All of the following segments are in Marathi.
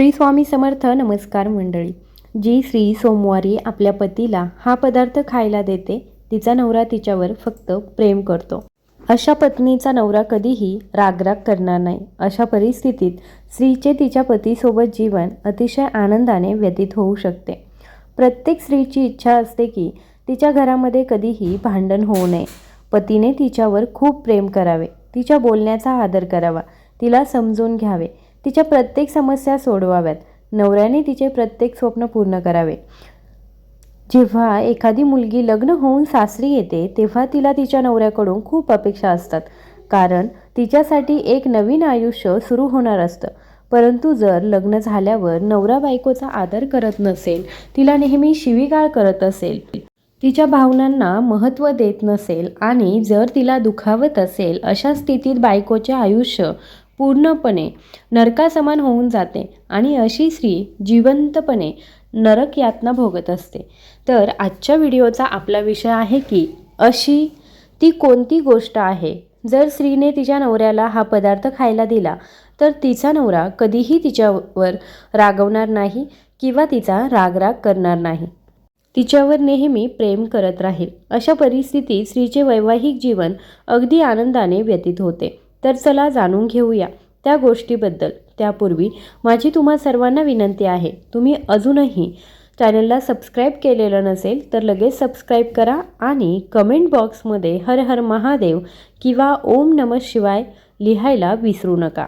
श्री स्वामी समर्थ नमस्कार मंडळी. जी स्त्री सोमवारी आपल्या पतीला हा पदार्थ खायला देते तिचा नवरा तिच्यावर फक्त प्रेम करतो. अशा पत्नीचा नवरा कधीही रागराग करणार नाही. अशा परिस्थितीत स्त्रीचे तिच्या पतीसोबत जीवन अतिशय आनंदाने व्यतीत होऊ शकते. प्रत्येक स्त्रीची इच्छा असते की तिच्या घरामध्ये कधीही भांडण होऊ नये. पतीने तिच्यावर खूप प्रेम करावे. तिच्या बोलण्याचा आदर करावा. तिला समजून घ्यावे. तिच्या प्रत्येक समस्या सोडवाव्यात. नवऱ्याने तिचे प्रत्येक स्वप्न पूर्ण करावे. जेव्हा एखादी मुलगी लग्न होऊन सासरी येते तेव्हा तिला तिच्या नवऱ्याकडून खूप अपेक्षा असतात. कारण तिच्यासाठी एक नवीन आयुष्य सुरू होणार असतं. परंतु जर लग्न झाल्यावर नवरा बायकोचा आदर करत नसेल तिला नेहमी शिवीगाळ करत असेल तिच्या भावनांना महत्त्व देत नसेल आणि जर तिला दुखावत असेल अशा स्थितीत बायकोचे आयुष्य पूर्णपणे नरकासमान होऊन जाते आणि अशी स्त्री जिवंतपणे नरक यातना भोगत असते. तर आजच्या व्हिडिओचा आपला विषय आहे की अशी ती कोणती गोष्ट आहे? जर स्त्रीने तिच्या नवऱ्याला हा पदार्थ खायला दिला तर तिचा नवरा कधीही तिच्यावर रागवणार नाही किंवा तिचा रागराग करणार नाही. तिच्यावर नेहमी प्रेम करत राहील. अशा परिस्थितीत स्त्रीचे वैवाहिक जीवन अगदी आनंदाने व्यतीत होते. तर चला जाणून घेऊया त्या गोष्टीबद्दल. त्यापूर्वी माझी तुम्हा सर्वांना विनंती आहे तुम्ही अजूनही चॅनलला सबस्क्राईब केलेलं नसेल तर लगेच सबस्क्राईब करा आणि कमेंट बॉक्समध्ये हर हर महादेव किंवा ओम नम शिवाय लिहायला विसरू नका.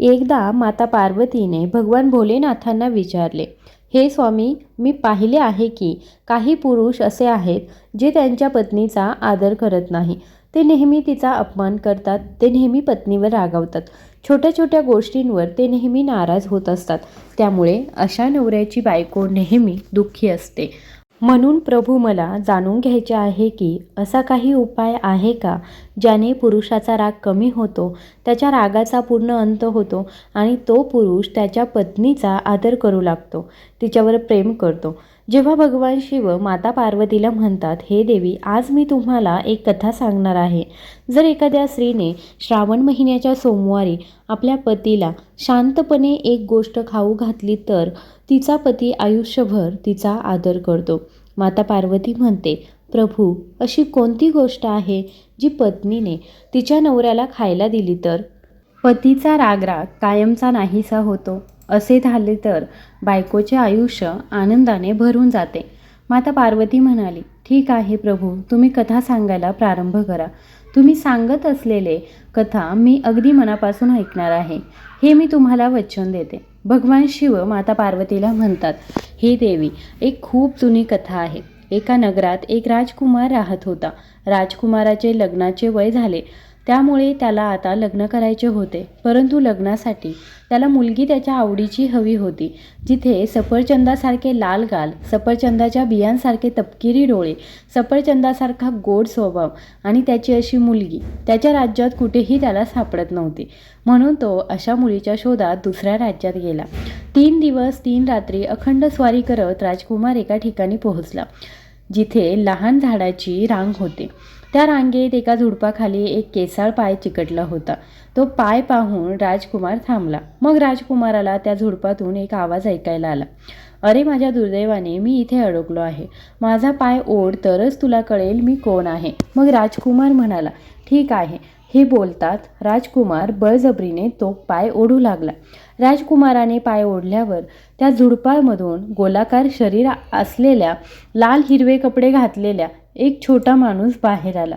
एकदा माता पार्वतीने भगवान भोलेनाथांना विचारले हे स्वामी मी पाहिले आहे की काही पुरुष असे आहेत जे त्यांच्या पत्नीचा आदर करत नाही. ते नेहमी तिचा अपमान करतात ते नेहमी पत्नीवर रागावतात. छोट्या छोट्या गोष्टींवर ते नेहमी नाराज होत असतात. त्यामुळे अशा नवऱ्याची बायको नेहमी दुःखी असते. म्हणून प्रभू मला जाणून घ्यायचे आहे की असा काही उपाय आहे का ज्याने पुरुषाचा राग कमी होतो त्याच्या रागाचा पूर्ण अंत होतो आणि तो पुरुष त्याच्या पत्नीचा आदर करू लागतो तिच्यावर प्रेम करतो. जेव्हा भगवान शिव माता पार्वतीला म्हणतात हे देवी आज मी तुम्हाला एक कथा सांगणार आहे. जर एखाद्या स्त्रीने श्रावण महिन्याच्या सोमवारी आपल्या पतीला शांतपणे एक गोष्ट खाऊ घातली तर तिचा पती आयुष्यभर तिचा आदर करतो. माता पार्वती म्हणते प्रभू अशी कोणती गोष्ट आहे जी पत्नीने तिच्या नवऱ्याला खायला दिली तर? पतीचा रागराग कायमचा नाहीसा होतो. असे झाले तर बायकोचे आयुष्य आनंदाने भरून जाते. माता पार्वती म्हणाली ठीक आहे प्रभू तुम्ही कथा सांगायला प्रारंभ करा. तुम्ही सांगत असलेले कथा मी अगदी मनापासून ऐकणार आहे. हे मी तुम्हाला वचन देते. भगवान शिव माता पार्वतीला म्हणतात हे देवी एक खूप जुनी कथा आहे. एका नगरात एक राजकुमार राहत होता. राजकुमाराचे लग्नाचे वय झाले. त्यामुळे त्याला आता लग्न करायचे होते. परंतु लग्नासाठी त्याला मुलगी त्याच्या आवडीची हवी होती. जिथे सफरचंदासारखे लाल गाल सफरचंदाच्या बियांसारखे तपकिरी डोळे सफरचंदासारखा गोड स्वभाव आणि त्याची अशी मुलगी त्याच्या राज्यात कुठेही त्याला सापडत नव्हती. म्हणून तो अशा मुलीच्या शोधात दुसऱ्या राज्यात गेला. तीन दिवस तीन रात्री अखंड स्वारी करत राजकुमार एका ठिकाणी पोहोचला. जिथे लहान झाडाची रांग होते. त्या रांगेत एका झुडपाखाली एक केसाळ पाय चिकटला होता. तो पाय पाहून राजकुमार थांबला. मग राजकुमाराला त्या झुडपातून एक आवाज ऐकायला आला. अरे माझ्या दुर्दैवाने मी इथे अडकलो आहे. माझा पाय ओढ तरच तुला कळेल मी कोण आहे. मग राजकुमार म्हणाला ठीक आहे. हे बोलतात राजकुमार बळजबरीने तो पाय ओढू लागला. राजकुमाराने पाय ओढल्यावर त्या झुडपामधून गोलाकार शरीर असलेल्या लाल हिरवे कपडे घातलेल्या एक छोटा माणूस बाहेर आला.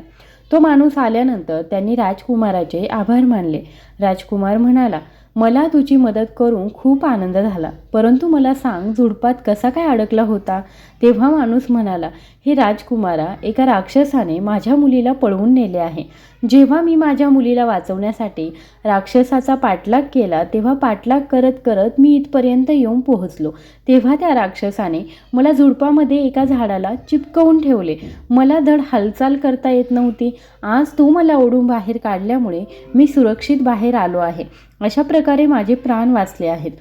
तो माणूस आल्यानंतर त्यांनी राजकुमाराचे आभार मानले. राजकुमार म्हणाला मला तुझी मदत करून खूप आनंद झाला. परंतु मला सांग झुडपात कसा काय अडकला होता? तेव्हा माणूस म्हणाला हे राजकुमारा एका राक्षसाने माझ्या मुलीला पळवून नेले आहे. जेव्हा मी माझ्या मुलीला वाचवण्यासाठी राक्षसाचा पाठलाग केला तेव्हा पाठलाग करत करत मी इथपर्यंत येऊन पोहोचलो. तेव्हा त्या राक्षसाने मला झुडपामध्ये एका झाडाला चिपकवून ठेवले. मला धड हालचाल करता येत नव्हती. आज तू मला ओढून बाहेर काढल्यामुळे मी सुरक्षित बाहेर आलो आहे. अशा प्रकारे माझे प्राण वाचले आहेत.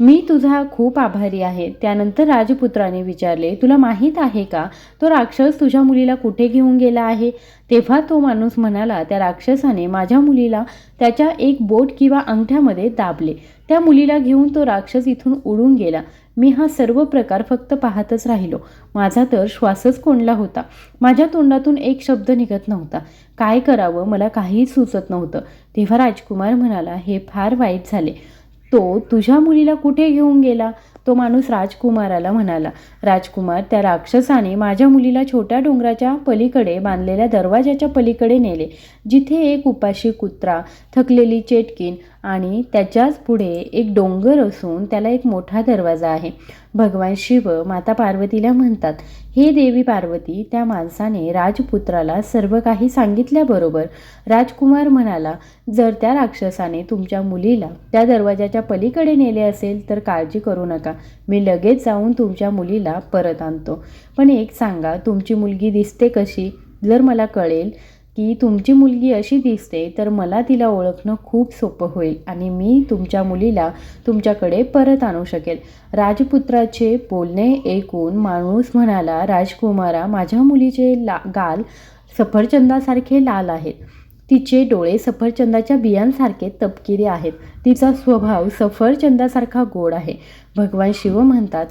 मी तुझा खूप आभारी आहे. त्यानंतर राजपुत्राने विचारले तुला माहीत आहे का तो राक्षस तुझ्या मुलीला कुठे घेऊन गेला आहे? तेव्हा तो माणूस म्हणाला त्या राक्षसाने माझ्या मुलीला त्याच्या एक बोट किंवा अंगठ्यामध्ये दाबले. त्या मुलीला घेऊन तो राक्षस इथून उडून गेला. मी हा सर्व प्रकार फक्त पाहतच राहिलो. माझा तर श्वासच कोंडला होता. माझ्या तोंडातून एक शब्द निघत नव्हता. काय करावं मला काहीच सुचत नव्हतं. तेव्हा राजकुमार म्हणाला हे फार वाईट झाले. तो तुझ्या मुलीला कुठे घेऊन गेला? तो माणूस राजकुमाराला म्हणाला राजकुमार त्या राक्षसाने माझ्या मुलीला छोट्या डोंगराच्या पलीकडे बांधलेल्या दरवाजाच्या पलीकडे नेले जिथे एक उपाशी कुत्रा थकलेली चेटकीन आणि त्याच्याच पुढे एक डोंगर असून त्याला एक मोठा दरवाजा आहे. भगवान शिव माता पार्वतीला म्हणतात हे देवी पार्वती त्या माणसाने राजपुत्राला सर्व काही सांगितल्याबरोबर राजकुमार म्हणाला जर त्या राक्षसाने तुमच्या मुलीला त्या दरवाजाच्या पलीकडे नेले असेल तर काळजी करू नका. मी लगेच जाऊन तुमच्या मुलीला परत आणतो. पण एक सांगा तुमची मुलगी दिसते कशी? जर मला कळेल की तुमची मुलगी अशी दिसते तर मला तिला ओळखणं खूप सोपं होईल आणि मी तुमच्या मुलीला तुमच्याकडे परत आणू शकेल. राजपुत्राचे बोलणे ऐकून माणूस म्हणाला राजकुमारा माझ्या मुलीचे ला गाल सफरचंदासारखे लाल आहेत. तिचे डोळे सफरचंदाच्या बियांसारखे तपकिरी आहेत. तिचा स्वभाव सफरचंदासारखा गोड आहे. भगवान शिव म्हणतात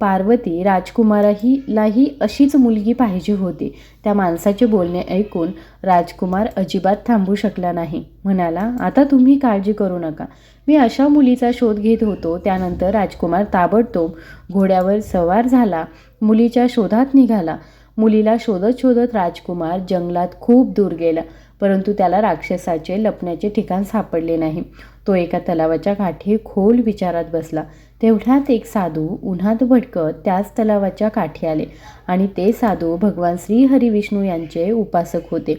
पार्वती राजकुमाराहीलाही अशीच मुलगी पाहिजे होती. त्या माणसाचे बोलणे ऐकून राजकुमार अजिबात थांबू शकला नाही. म्हणाला आता तुम्ही काळजी करू नका. मी अशा मुलीचा शोध घेत होतो. त्यानंतर राजकुमार ताबडतोब घोड्यावर सवार झाला. मुलीच्या शोधात निघाला. मुलीला शोधत शोधत राजकुमार जंगलात खूप दूर गेला. परंतु त्याला राक्षसाचे लपण्याचे ठिकाण सापडले नाही. तो एका तलावाच्या काठी खोल विचारात बसला. तेवढ्यात एक साधू उन्हात भटकत त्याच तलावाच्या काठी आले आणि ते साधू भगवान श्री हरिविष्णू यांचे उपासक होते.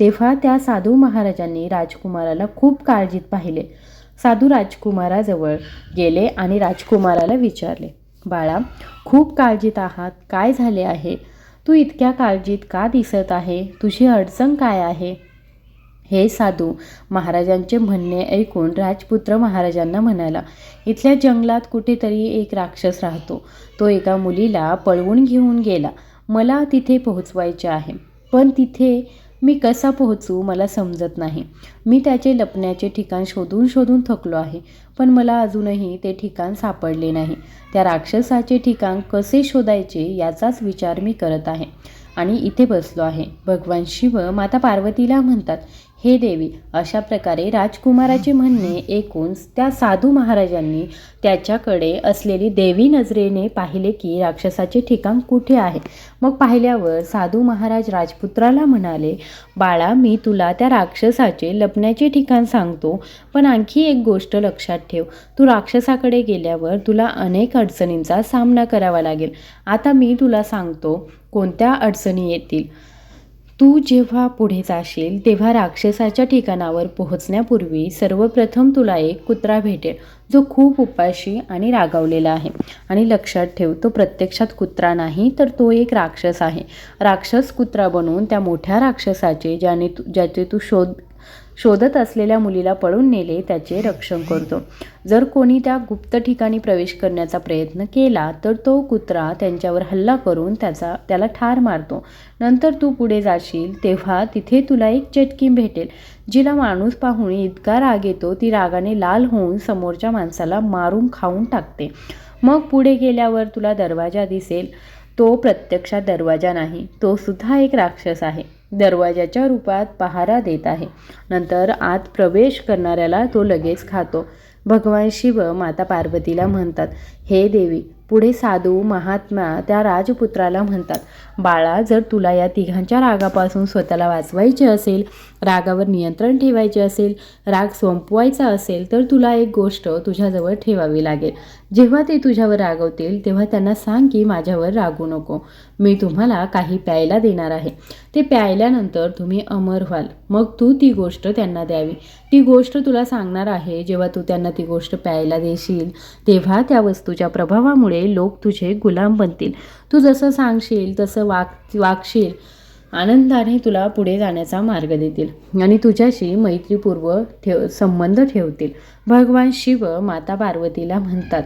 तेव्हा त्या साधू महाराजांनी राजकुमाराला खूप काळजीत पाहिले. साधू राजकुमाराजवळ गेले आणि राजकुमाराला विचारले बाळा खूप काळजीत आहात काय झाले आहे? तू इतक्या काळजीत का दिसत आहे? तुझी अडचण काय आहे? हे साधू महाराजांचे म्हणणे ऐकून राजपुत्र महाराजांना म्हणाला इथल्या जंगलात कुठेतरी एक राक्षस राहतो. तो एका मुलीला पळवून घेऊन गेला. मला तिथे पोहोचवायचे आहे. पण तिथे मी कसा पोहोचू मला समजत नाही. मी त्याचे लपण्याचे ठिकाण शोधून शोधून थकलो आहे. पण मला अजूनही ते ठिकाण सापडले नाही. त्या राक्षसाचे ठिकाण कसे शोधायचे याचाच विचार मी करत आहे. आणि इथे बसलो आहे. भगवान शिव माता पार्वतीला म्हणतात हे देवी अशा प्रकारे राजकुमाराचे म्हणणे ऐकून त्या साधू महाराजांनी त्याच्याकडे असलेली देवी नजरेने पाहिले की राक्षसाचे ठिकाण कुठे आहे? मग पाहिल्यावर साधू महाराज राजपुत्राला म्हणाले बाळा मी तुला त्या राक्षसाचे लपण्याचे ठिकाण सांगतो पण आणखी एक गोष्ट लक्षात ठेव. तू राक्षसाकडे गेल्यावर तुला अनेक अडचणींचा सामना करावा लागेल. आता मी तुला सांगतो कोणत्या अडचणी येतील? तू जेव्हा पुढे जाशील तेव्हा राक्षसाच्या ठिकाणावर पोहोचण्यापूर्वी सर्वप्रथम तुला एक कुत्रा भेटेल जो खूप उपाशी आणि रागावलेला आहे. आणि लक्षात ठेव तो प्रत्यक्षात कुत्रा नाही तर तो एक राक्षस आहे. राक्षस कुत्रा बनवून त्या मोठ्या राक्षसाचे ज्याने तू ज्याचे तू शोध शोधत असलेल्या मुलीला पळून नेले त्याचे रक्षण करतो. जर कोणी त्या गुप्त ठिकाणी प्रवेश करण्याचा प्रयत्न केला तर तो कुत्रा त्यांच्यावर हल्ला करून त्याचा त्याला ठार मारतो. नंतर तू पुढे जाशील तेव्हा तिथे तुला एक चटकी भेटेल. जिला माणूस पाहून इतका राग येतो ती रागाने लाल होऊन समोरच्या माणसाला मारून खाऊन टाकते. मग पुढे गेल्यावर तुला दरवाजा दिसेल. तो प्रत्यक्षात दरवाजा नाही तो सुद्धा एक राक्षस आहे. दरवाजाच्या रूपात पहारा देत आहे. नंतर आत प्रवेश करणाऱ्याला तो लगेच खातो. भगवान शिव माता पार्वतीला म्हणतात हे देवी पुढे साधू महात्मा त्या राजपुत्राला म्हणतात बाळा जर तुला या तिघांच्या रागापासून स्वतःला वाचवायचे असेल रागावर नियंत्रण ठेवायचे असेल राग संपवायचा असेल तर तुला एक गोष्ट तुझ्याजवळ ठेवावी लागेल. जेव्हा ते तुझ्यावर रागवतील तेव्हा त्यांना सांग की माझ्यावर रागू नको. मी तुम्हाला काही प्यायला देणार आहे. ते प्यायल्यानंतर तुम्ही अमर व्हाल. मग तू ती गोष्ट त्यांना द्यावी. ती गोष्ट तुला सांगणार आहे जेव्हा तू त्यांना ती गोष्ट प्यायला देशील तेव्हा त्या वस्तूच्या प्रभावामुळे लोक तुझे गुलाम बनतील. तू जसं सांगशील तसं वाग वागशील. आनंदाने तुला पुढे जाण्याचा मार्ग देतील आणि तुझ्याशी मैत्रीपूर्व ठेव संबंध ठेवतील. भगवान शिव माता पार्वतीला म्हणतात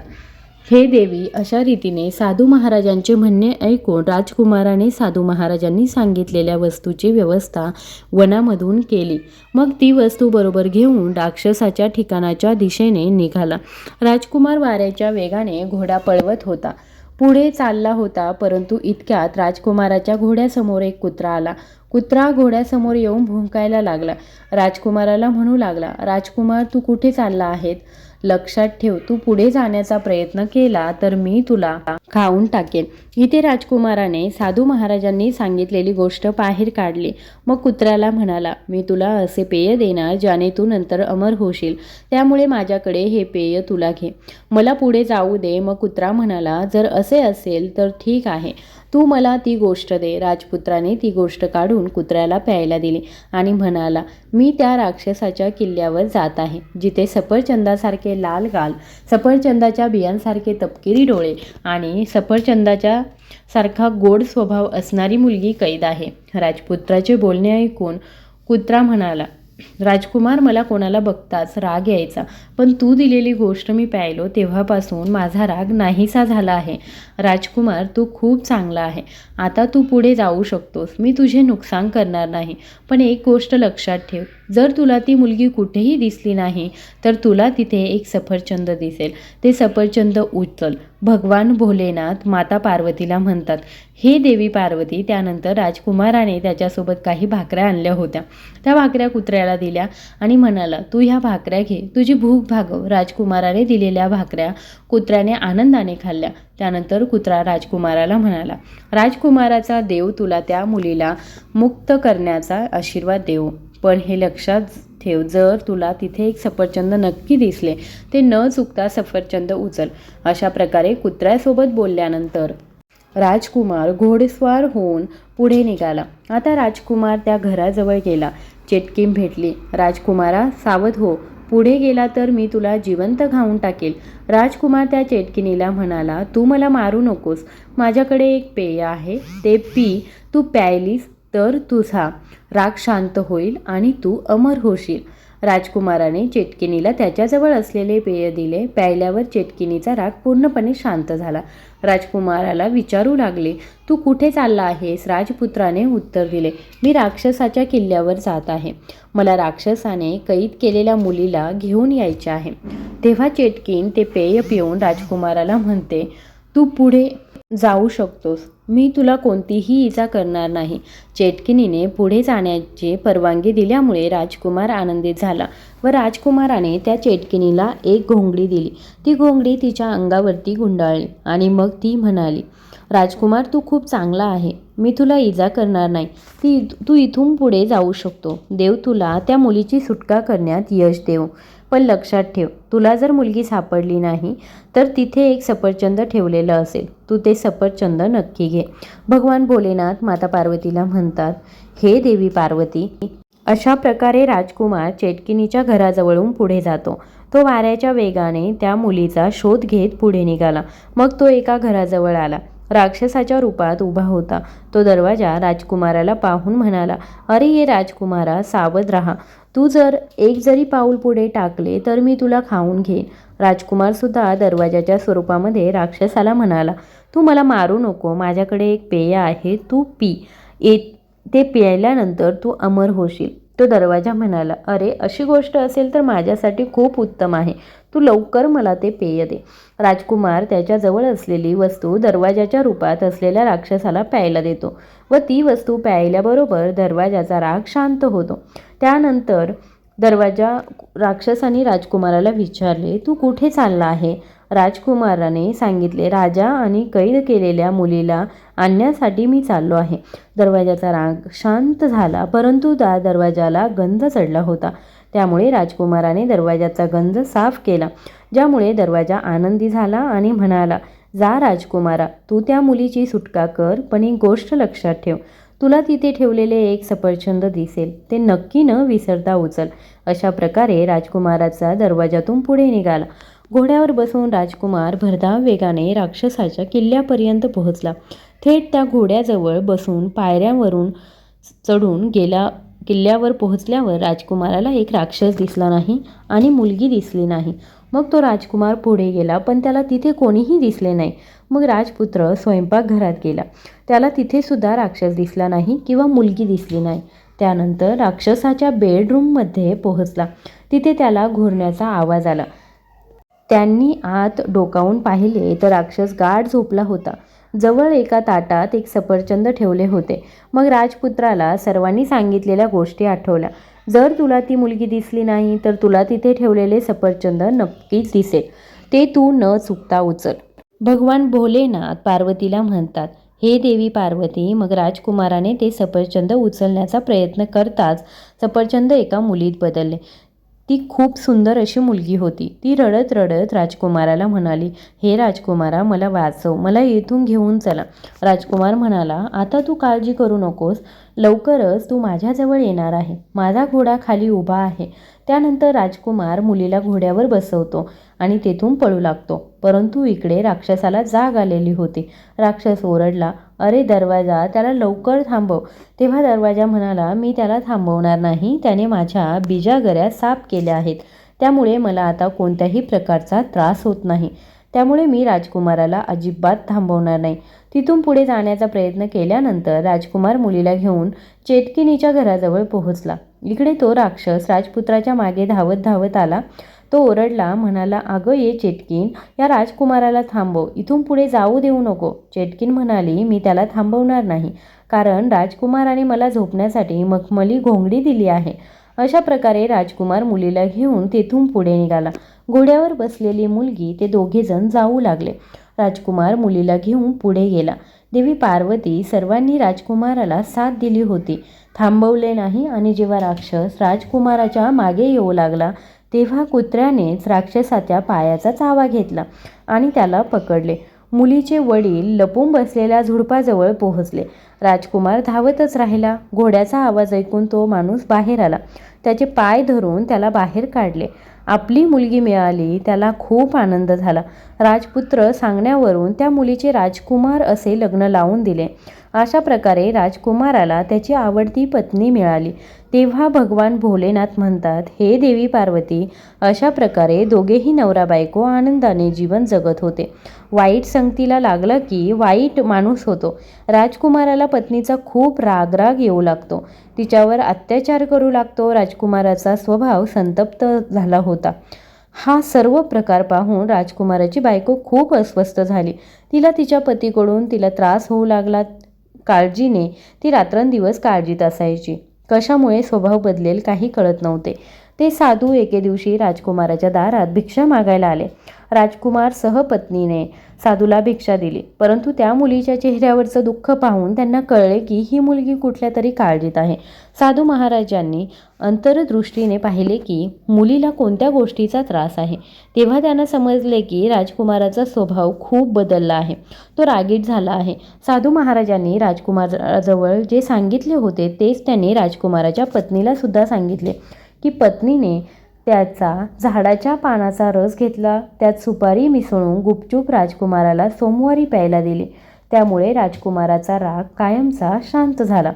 हे देवी अशा रीतीने साधू महाराजांचे म्हणणे ऐकून राजकुमाराने साधू महाराजांनी सांगितलेल्या वस्तूची व्यवस्था वनामधून केली. मग ती वस्तू बरोबर घेऊन राक्षसाच्या ठिकाणाच्या दिशेने निघाला. राजकुमार वाऱ्याच्या वेगाने घोडा पळवत होता. पुढे चालला होता परंतु इतक्यात राजकुमाराच्या घोड्यासमोर एक कुत्रा आला. कुत्रा घोड्यासमोर येऊन भुंकायला लागला. राजकुमाराला म्हणू लागला राजकुमार तू कुठे चालला आहेत? लक्षात ठेव तू पुढे जाण्याचा प्रयत्न केला तर मी तुला खाऊन टाकेन. इथे राजकुमाराने साधू महाराजांनी सांगितलेली गोष्ट बाहेर काढली. मग कुत्र्याला म्हणाला मी तुला असे पेय देणार ज्याने तू नंतर अमर होशील. त्यामुळे माझ्याकडे हे पेय तुला घे. मला पुढे जाऊ दे. मग कुत्रा म्हणाला जर असे असेल तर ठीक आहे. तू मला ती गोष्ट दे. राजपुत्राने ती गोष्ट काढून कुत्र्याला प्यायला दिली आणि म्हणाला मी त्या राक्षसाच्या किल्ल्यावर जात आहे जिथे सफरचंदासारखे लाल गाल सफरचंदाच्या बियांसारखे तपकिरी डोळे आणि सफरचंदाच्या सारखा गोड स्वभाव असणारी मुलगी कैद आहे. राजपुत्राचे बोलणे ऐकून कुत्रा म्हणाला राजकुमार मला कोणाला बघताच राग यायचा. पण तू दिलेली गोष्ट मी प्यायलो तेव्हापासून माझा राग नाहीसा झाला आहे. राजकुमार तू खूप चांगला आहे. आता तू पुढे जाऊ शकतोस. मी तुझे नुकसान करणार नाही. पण एक गोष्ट लक्षात ठेव. जर तुला ती मुलगी कुठेही दिसली नाही तर तुला तिथे एक सफरचंद दिसेल. ते सफरचंद उचल. भगवान भोलेनाथ माता पार्वतीला म्हणतात. हे देवी पार्वती त्यानंतर राजकुमाराने त्याच्यासोबत काही भाकऱ्या आणल्या होत्या. त्या भाकऱ्या कुत्र्याला दिल्या आणि म्हणाला तू ह्या भाकऱ्या घे. तुझी भूक भागव. राजकुमाराने दिलेल्या भाकऱ्या कुत्र्याने आनंदाने खाल्ल्या. त्यानंतर कुत्रा राजकुमाराला म्हणाला राजकुमाराचा देव तुला त्या मुलीला मुक्त करण्याचा आशीर्वाद देऊ. पण हे लक्षात ठेव जर तुला तिथे एक सफरचंद नक्की दिसले ते न चुकता सफरचंद उचल. अशा प्रकारे कुत्र्यासोबत बोलल्यानंतर राजकुमार घोडेस्वार होऊन पुढे निघाला. आता राजकुमार त्या घराजवळ गेला. चेटकीम भेटली. राजकुमारा सावध हो. पुढे गेला तर मी तुला जिवंत खाऊन टाकेल. राजकुमार त्या चेटकिनीला म्हणाला तू मला मारू नकोस. माझ्याकडे एक पेय आहे. ते पी. तू प्यायलीस तर तुझा राग शांत होईल आणि तू अमर होशील. राजकुमाराने चेटकिनीला त्याच्याजवळ असलेले पेय दिले. प्यायल्यावर चेटकिनीचा राग पूर्णपणे शांत झाला. राजकुमाराला विचारू लागले तू कुठे चालला आहेस? राजपुत्राने उत्तर दिले मी राक्षसाच्या किल्ल्यावर जात आहे. मला राक्षसाने कैद केलेल्या मुलीला घेऊन यायचे आहे. तेव्हा चेटकीन ते पेय पिऊन राजकुमाराला म्हणते तू पुढे जाऊ शकतोस. मी तुला कोणतीही इजा करणार नाही. चेटकिनीने पुढे जाण्याची परवानगी दिल्यामुळे राजकुमार आनंदित झाला व राजकुमाराने त्या चेटकिनीला एक घोंगडी दिली. ती घोंगडी तिच्या अंगावरती गुंडाळली आणि मग ती म्हणाली राजकुमार तू खूप चांगला आहे. मी तुला इजा करणार नाही. ती तू इथून पुढे जाऊ शकतो. देव तुला त्या मुलीची सुटका करण्यात यश देव. पण लक्षात ठेव तुला जर मुलगी सापडली नाही तर तिथे एक सफरचंद ठेवलेलं असेल. तू ते सफरचंद नक्की घे. भगवान भोलेनाथ माता पार्वतीला म्हणतात हे देवी पार्वती अशा प्रकारे राजकुमार चेटकिनीच्या घराजवळून पुढे जातो. तो वाऱ्याच्या वेगाने त्या मुलीचा शोध घेत पुढे निघाला. मग तो एका घराजवळ आला. राक्षसाच्या रूपात उभा होता. तो दरवाजा राजकुमाराला पाहून म्हणाला अरे ये राजकुमारा सावध राहा. तू जर एक जरी पाऊल पुढे टाकले तर मी तुला खाऊन घेईन. राजकुमारसुद्धा दरवाजाच्या स्वरूपामध्ये राक्षसाला म्हणाला तू मला मारू नको. माझ्याकडे एक पेय आहे. तू पी. ए ते प्यायल्यानंतर तू अमर होशील. तो दरवाजा म्हणाला अरे अशी गोष्ट असेल तर माझ्यासाठी खूप उत्तम आहे. तू लवकर मला ते पेय दे. राजकुमार त्याच्याजवळ असलेली वस्तू दरवाजाच्या रूपात असलेल्या राक्षसाला प्यायला देतो व ती वस्तू प्यायल्याबरोबर दरवाजाचा राग शांत होतो. त्यानंतर दरवाजा राक्षसाने राजकुमाराला विचारले तू कुठे चालला आहे? राजकुमाराने सांगितले राजा आणि कैद केलेल्या मुलीला आणण्यासाठी मी चाललो आहे. दरवाजाचा राग शांत झाला परंतु त्या दरवाजाला गंध चढला होता. त्यामुळे राजकुमाराने दरवाजाचा गंध साफ केला ज्यामुळे दरवाजा आनंदी झाला आणि म्हणाला जा राजकुमारा तू त्या मुलीची सुटका कर पण एक गोष्ट लक्षात ठेव. तुला तिथे ठेवलेले एक सफरचंद दिसेल. ते नक्की न विसरता उचल. अशा प्रकारे राजकुमाराचा दरवाजातून पुढे निघाला. घोड्यावर बसून राजकुमार भरधाव वेगाने राक्षसाच्या किल्ल्यापर्यंत पोहोचला. थेट त्या घोड्याजवळ बसून पायऱ्यावरून चढून गेला किल्ल्यावर पोहोचल्यावर राजकुमाराला एक राक्षस दिसला नाही आणि मुलगी दिसली नाही. मग तो राजकुमार पुढे गेला पण त्याला तिथे कोणीही दिसले नाही. मग राजपुत्र स्वयंपाकघरात गेला. त्याला तिथेसुद्धा राक्षस दिसला नाही किंवा मुलगी दिसली नाही. त्यानंतर राक्षसाच्या बेडरूममध्ये पोहोचला. तिथे त्याला घोरण्याचा आवाज आला. त्यांनी आत डोकावून पाहिले तर राक्षस गाढ झोपला होता. जवळ एका ताटात एक सफरचंद ठेवले होते. मग राजपुत्राला सर्वांनी सांगितलेल्या गोष्टी आठवल्या. जर तुला ती मुलगी दिसली नाही तर तुला तिथे ठेवलेले सफरचंद नक्कीच दिसेल. ते तू न चुकता उचल. भगवान भोलेनाथ पार्वतीला म्हणतात हे देवी पार्वती मग राजकुमाराने ते सफरचंद उचलण्याचा प्रयत्न करताच सफरचंद एका मुलीत बदलले. ती खूप सुंदर अशी मुलगी होती. ती रडत रडत राजकुमाराला म्हणाली हे राजकुमारा मला वाचव मला येथून घेऊन चला. राजकुमार म्हणाला आता तू काळजी करू नकोस. लवकरच तू माझ्याजवळ येणार आहे. माझा घोडा खाली उभा आहे. त्यानंतर राजकुमार मुलीला घोड्यावर बसवतो आणि तेथून पळू लागतो. परंतु इकडे राक्षसाला जाग आलेली होती. राक्षस ओरडला अरे दरवाजा त्याला लवकर थांबव. तेव्हा दरवाजा म्हणाला मी त्याला थांबवणार नाही. त्याने माझ्या बिजागऱ्या साफ केल्या आहेत. त्यामुळे मला आता कोणत्याही प्रकारचा त्रास होत नाही. त्यामुळे मी राजकुमाराला अजिबात थांबवणार नाही. तिथून पुढे जाण्याचा प्रयत्न केल्यानंतर राजकुमार मुलीला घेऊन चेटकिनीच्या घराजवळ पोहोचला. इकडे तो राक्षस राजपुत्राच्या मागे धावत धावत आला. तो ओरडला म्हणाला अगं ये चेटकीन या राजकुमाराला थांबव इथून पुढे जाऊ देऊ नको. चेटकीन म्हणाली मी त्याला थांबवणार नाही कारण राजकुमाराने मला झोपण्यासाठी मखमली घोंगडी दिली आहे. अशा प्रकारे राजकुमार मुलीला घेऊन तेथून पुढे निघाला. घोड्यावर बसलेली मुलगी ते दोघेजण जाऊ लागले. राजकुमार मुलीला घेऊन पुढे गेला. देवी पार्वती सर्वांनी राजकुमाराला साथ दिली होती. थांबवले नाही आणि जेव्हा राक्षस राजकुमाराच्या मागे येऊ लागला तेव्हा कुत्र्यानेच राक्षसाच्या पायाचा चावा घेतला आणि त्याला पकडले. मुलीचे वडील लपून बसलेल्या झुडपाजवळ पोहोचले. राजकुमार धावतच राहिला. घोड्याचा आवाज ऐकून तो माणूस बाहेर आला. त्याचे पाय धरून त्याला बाहेर काढले. आपली मुलगी मिळाली त्याला खूप आनंद झाला. राजपुत्र सांगण्यावरून त्या मुलीचे राजकुमार असे लग्न लावून दिले. अशा प्रकारे राजकुमाराला त्याची आवडती पत्नी मिळाली. तेव्हा भगवान भोलेनाथ म्हणतात हे देवी पार्वती अशा प्रकारे दोघेही नवरा बायको आनंदाने जीवन जगत होते. वाईट संगतीला लागलं की वाईट माणूस होतो. राजकुमाराला पत्नीचा खूप रागराग येऊ लागतो. तिच्यावर अत्याचार करू लागतो. राजकुमाराचा स्वभाव संतप्त झाला होता. हा सर्व प्रकार पाहून राजकुमाराची बायको खूप अस्वस्थ झाली. तिला तिच्या पतीकडून तिला त्रास होऊ लागला. काळजीने ती रात्रंदिवस काळजीत असायची. कशामुळे स्वभाव बदलेल काही कळत नव्हते. ते साधू एके दिवशी राजकुमाराच्या दारात भिक्षा मागायला आले. राजकुमार सहपत्नीने साधूला भिक्षा दिली. परंतु त्या मुलीच्या चेहऱ्यावरचं दुःख पाहून त्यांना कळले की ही मुलगी कुठल्या तरी काळजीत आहे. साधू महाराजांनी अंतरदृष्टीने पाहिले की मुलीला कोणत्या गोष्टीचा त्रास आहे. तेव्हा त्यांना समजले की राजकुमाराचा स्वभाव खूप बदलला आहे. तो रागीट झाला आहे. साधू महाराजांनी राजकुमाराजवळ जे सांगितले होते तेच त्यांनी राजकुमाराच्या पत्नीला सुद्धा सांगितले की पत्नीने त्याचा झाडाच्या पानाचा रस घेतला. त्यात सुपारी मिसळून गुपचूप राजकुमाराला सोमवारी प्यायला दिली. त्यामुळे राजकुमाराचा राग कायमचा शांत झाला.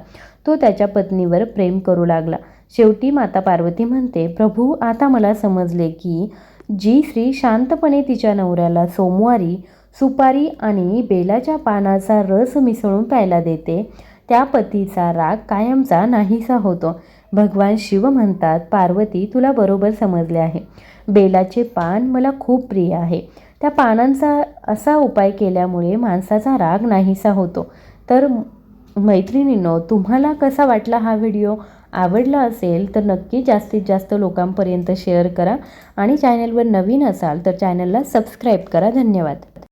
तो त्याच्या पत्नीवर प्रेम करू लागला. शेवटी माता पार्वती म्हणते प्रभू आता मला समजले की जी स्त्री शांतपणे तिच्या नवऱ्याला सोमवारी सुपारी आणि बेलाच्या पानाचा रस मिसळून प्यायला देते त्या पतीचा राग कायमचा नाहीसा होतो. भगवान शिव म्हणतात पार्वती तुला बरोबर समजले आहे. बेलाचे पान मला खूप प्रिय आहे. त्या पानांचा असा उपाय केल्यामुळे माणसाचा राग नाहीसा होतो. तर मैत्रिणींनो तुम्हाला कसा वाटला हा व्हिडिओ? आवडला असेल तर नक्की जास्तीत जास्त लोकांपर्यंत शेअर करा आणि चॅनलवर नवीन असाल तर चॅनलला सबस्क्राईब करा. धन्यवाद.